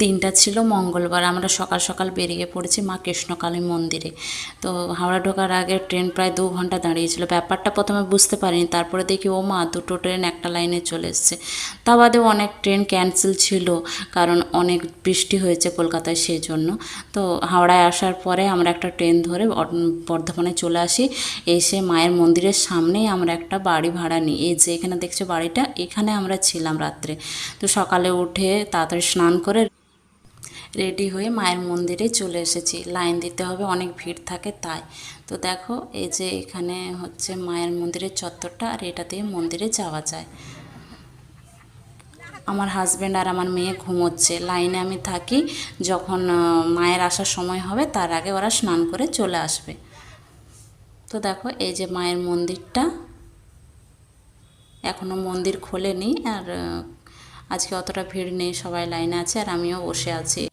দিনটা ছিল মঙ্গলবার, আমরা সকাল সকাল বেরিয়ে পড়েছি মা কৃষ্ণকালী মন্দিরে। তো হাওড়া ঢোকার আগে ট্রেন প্রায় দু ঘণ্টা দাঁড়িয়েছিল। ব্যাপারটা প্রথমে বুঝতে পারিনি, তারপরে দেখি, ও মা, দুটো ট্রেন একটা লাইনে চলে এসছে। তা বাদে অনেক ট্রেন ক্যান্সেল ছিল, কারণ অনেক বৃষ্টি হয়েছে কলকাতায় সেই জন্য তো হাওড়ায় আসার পরে আমরা একটা ট্রেন ধরে বর্ধমানে চলে আসি। এসে মায়ের মন্দিরের সামনেই আমরা একটা বাড়ি ভাড়া নিই। এই যে এখানে দেখছ বাড়িটা, এখানে আমরা ছিলাম রাত্রে। তো সকালে উঠে তাড়াতাড়ি স্নান করে রেডি হয়ে মায়ের মন্দিরে চলে এসেছি। লাইন দিতে হবে, অনেক ভিড় থাকে তাই। তো দেখো, এই যে এখানে হচ্ছে মায়ের মন্দিরের চত্বরটা আর এটা দিয়ে মন্দিরে যাওয়া যায়। আমার হাজব্যান্ড আর আমার মেয়ে ঘুমোচ্ছে। লাইনে আমি থাকি, যখন মায়ের আসার সময় হবে, তার আগে ওরা স্নান করে চলে আসবে। তো দেখো, এই যে মায়ের মন্দিরটা। এখনও মন্দির খোলেনি, আর আজকে অতটা ভিড় নেই সবাই লাইনে আছে আর আমিও বসে আছি।